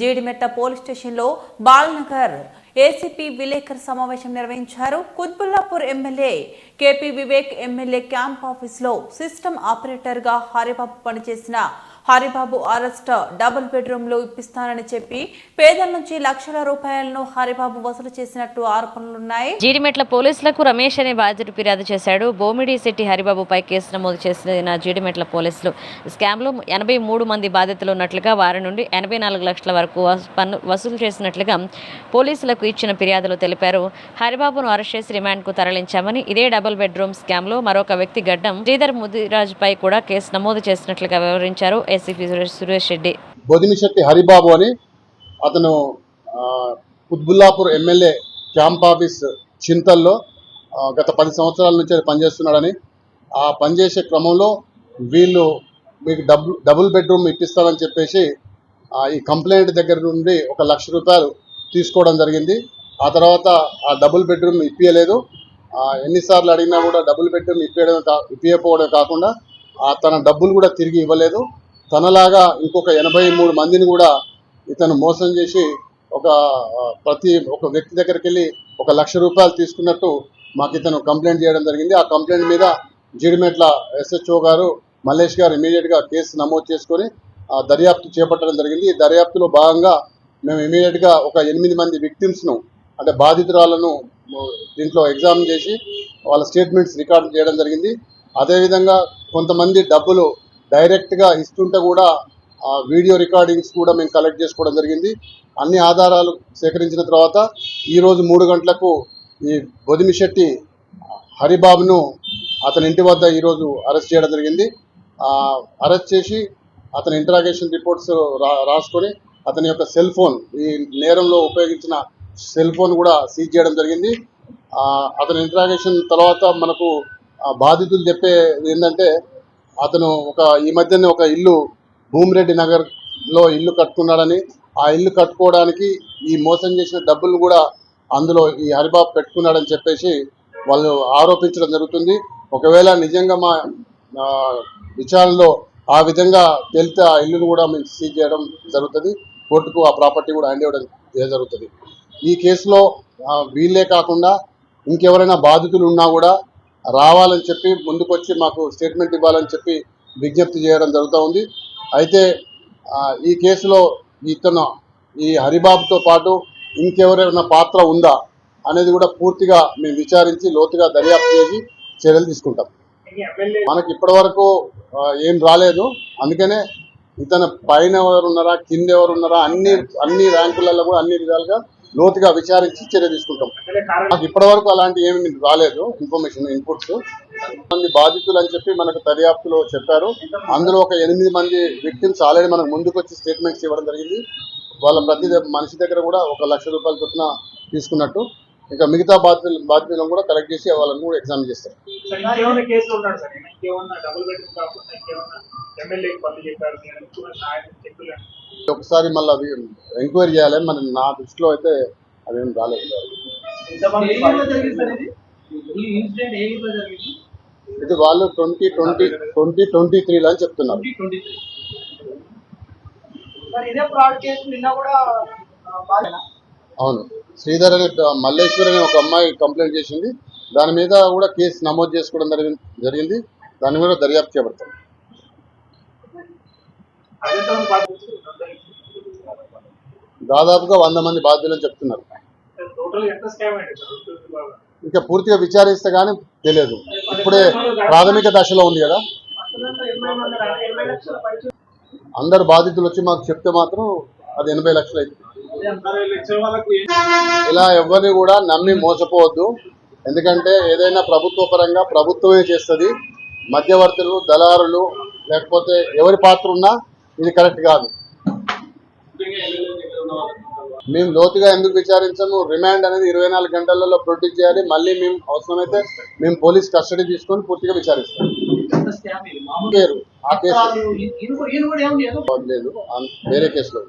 జీడిమెట్ట police స్టేషన్లో Balnagar ACP విలేకర్ సమావేశం నిర్వహించారు. Quthbullapur MLA KP Vivek MLA camp ఆఫీస్లో సిస్టమ్ ఆపరేటర్గా హరిబాబు పనిచేసిన హరిబాబు అరెస్ట్ డబుల్ బెడ్రూమ్లు ఇప్పిస్తానని చెప్పి పేదల నుంచి లక్షల రూపాయలను హరిబాబు వసూలు చేసినట్టు ఆరోపణలున్నాయి జీడిమెట్ల పోలీసులకు రమేష్ అనే బాధితుడు ఫిర్యాదు చేశాడు. బోమిడి శెట్టి హరిబాబుపై కేసు నమోదు చేసిన జీడిమెట్ల పోలీసులు స్కామ్లో ఎనభై మూడు మంది బాధితులు ఉన్నట్లుగా వారి నుండి ఎనభై నాలుగు లక్షల వరకు పన్ను వసూలు చేసినట్లుగా పోలీసులకు ఇచ్చిన ఫిర్యాదులు తెలిపారు. హరిబాబును అరెస్ట్ చేసి రిమాండ్కు తరలించామని ఇదే డబుల్ బెడ్రూమ్ స్కామ్లో మరొక వ్యక్తి గడ్డం శ్రీధర్ ముదిరాజుపై కూడా కేసు నమోదు చేసినట్లుగా వివరించారు. ఏసీపీ సురేష్ రెడ్డి. బొదిమిశెట్టి హరిబాబు అని అతను కుత్బుల్లాపూర్ ఎమ్మెల్యే క్యాంప్ ఆఫీస్ చింతల్లో గత పది సంవత్సరాల నుంచి అది పనిచేస్తున్నాడని. ఆ పనిచేసే క్రమంలో వీళ్ళు మీకు డబుల్ డబుల్ బెడ్రూమ్ ఇప్పిస్తారని చెప్పేసి ఈ కంప్లైంట్ దగ్గర నుండి ఒక లక్ష రూపాయలు తీసుకోవడం జరిగింది. ఆ తర్వాత ఆ డబుల్ బెడ్రూమ్ ఇప్పించలేదు ఎన్నిసార్లు అడిగినా కూడా డబుల్ బెడ్రూమ్ ఇప్పించడం కా ఇప్పించకపోవడం కాకుండా తన డబ్బులు కూడా తిరిగి ఇవ్వలేదు. తనలాగా ఇంకొక ఎనభై మూడు మందిని కూడా ఇతను మోసం చేసి ఒక ప్రతి ఒక వ్యక్తి దగ్గరికి వెళ్ళి ఒక లక్ష రూపాయలు తీసుకున్నట్టు మాకు ఇతను కంప్లైంట్ చేయడం జరిగింది. ఆ కంప్లైంట్ మీద జీడిమెట్ల ఎస్హెచ్ఓ గారు మల్లేష్ గారు ఇమీడియట్గా కేసు నమోదు చేసుకొని ఆ దర్యాప్తు చేపట్టడం జరిగింది. ఈ దర్యాప్తులో భాగంగా మేము ఇమీడియట్గా ఒక ఎనిమిది మంది విక్టిమ్స్ను అంటే బాధితురాలను దీంట్లో ఎగ్జామ్ చేసి వాళ్ళ స్టేట్మెంట్స్ రికార్డ్ చేయడం జరిగింది. అదేవిధంగా కొంతమంది డబ్బులు డైరెక్ట్గా ఇస్తుంటే కూడా ఆ వీడియో రికార్డింగ్స్ కూడా మేము కలెక్ట్ చేసుకోవడం జరిగింది. అన్ని ఆధారాలు సేకరించిన తర్వాత ఈరోజు మూడు గంటలకు ఈ బొదిమిశెట్టి హరిబాబును అతని ఇంటి వద్ద ఈరోజు అరెస్ట్ చేయడం జరిగింది. అరెస్ట్ చేసి అతని ఇంటరాగేషన్ రిపోర్ట్స్ రా రాసుకొని అతని యొక్క సెల్ ఫోన్ ఈ నేరంలో ఉపయోగించిన సెల్ ఫోన్ కూడా సీజ్ చేయడం జరిగింది. అతని ఇంటరాగేషన్ తర్వాత మనకు బాధితులు చెప్పేది ఏంటంటే అతను ఒక ఈ మధ్యనే ఒక ఇల్లు భూమిరెడ్డి నగర్లో ఇల్లు కట్టుకున్నాడని ఆ ఇల్లు కట్టుకోవడానికి ఈ మోసం చేసిన డబ్బులు కూడా అందులో ఈ హరిబాబు పెట్టుకున్నాడని చెప్పేసి వాళ్ళు ఆరోపించడం జరుగుతుంది. ఒకవేళ నిజంగా మా విచారణలో ఆ విధంగా తేలితే ఆ ఇల్లును కూడా మేము సీజ్ చేయడం జరుగుతుంది. కోర్టుకు ఆ ప్రాపర్టీ కూడా హ్యాండ్ ఇవ్వడం జరుగుతుంది. ఈ కేసులో వీళ్ళే కాకుండా ఇంకెవరైనా బాధితులు ఉన్నా కూడా రావాలని చెప్పి ముందుకొచ్చి మాకు స్టేట్మెంట్ ఇవ్వాలని చెప్పి విజ్ఞప్తి చేయడం జరుగుతూ ఉంది. అయితే ఈ కేసులో ఇతను ఈ హరిబాబుతో పాటు ఇంకెవరైనా పాత్ర ఉందా అనేది కూడా పూర్తిగా మేము విచారించి లోతుగా దర్యాప్తు చేసి చర్యలు తీసుకుంటాం. మనకి ఇప్పటి వరకు ఏం రాలేదు. అందుకనే ఇతను పైన ఎవరు ఉన్నారా కింద ఎవరు ఉన్నారా అన్ని అన్ని ర్యాంకులలో కూడా అన్ని విధాలుగా లోతుగా విచారించి చర్య తీసుకుంటాం. మాకు ఇప్పటి వరకు అలాంటి ఏమి రాలేదు ఇన్ఫర్మేషన్ ఇన్పుట్స్. మంది బాధితులు అని చెప్పి మనకు దర్యాప్తులో చెప్పారు. అందులో ఒక ఎనిమిది మంది విక్టిమ్స్ ఆల్రెడీ మనకు ముందుకు వచ్చి స్టేట్మెంట్స్ ఇవ్వడం జరిగింది. వాళ్ళ ప్రతి మనిషి దగ్గర కూడా ఒక లక్ష రూపాయల చొప్పున తీసుకున్నట్టు. ఇంకా మిగతా బాధితులు బాధితులను కూడా కలెక్ట్ చేసి వాళ్ళని కూడా ఎగ్జామిన్ చేస్తారు. పనులు చెప్పారు ఒకసారి మళ్ళీ ఎంక్వైరీ చేయాలి మన నా దృష్టిలో అయితే అదేం రాలేదు. ఇది? వాళ్ళు ట్వంటీ ట్వంటీ ట్వంటీ ట్వంటీ త్రీలో అని చెప్తున్నారు. అవును. శ్రీధర్ అనే మల్లేశ్వర్ అనే ఒక అమ్మాయి కంప్లైంట్ చేసింది. దాని మీద కూడా కేసు నమోదు చేసుకోవడం జరిగింది జరిగింది. దాన్ని కూడా దర్యాప్తు చేపడతాం దాదాపుగా వంద మంది బాధ్యులని చెప్తున్నారు. ఇంకా పూర్తిగా విచారిస్తే కానీ తెలియదు. ఇప్పుడే ప్రాథమిక దశలో ఉంది కదా? అందరు బాధితులు వచ్చి మాకు చెప్తే మాత్రం అది ఎనభై లక్షలు అయింది ఇలా ఎవరిని కూడా నమ్మి మోసపోవద్దు. ఎందుకంటే ఏదైనా ప్రభుత్వ పరంగా ప్రభుత్వమే చేస్తుంది. మధ్యవర్తులు దళారులు లేకపోతే ఎవరి పాత్ర ఉన్నా ఇది కరెక్ట్ కాదు. మేము లోతుగా ఎందుకు విచారించము? రిమాండ్ అనేది ఇరవై నాలుగు గంటలలో ప్రొడ్యూస్ చేయాలి. మళ్ళీ మేము అవసరమైతే మేము పోలీస్ కస్టడీ తీసుకొని పూర్తిగా విచారిస్తాం. పేరు ఆ కేసు లేదు. వేరే కేసులో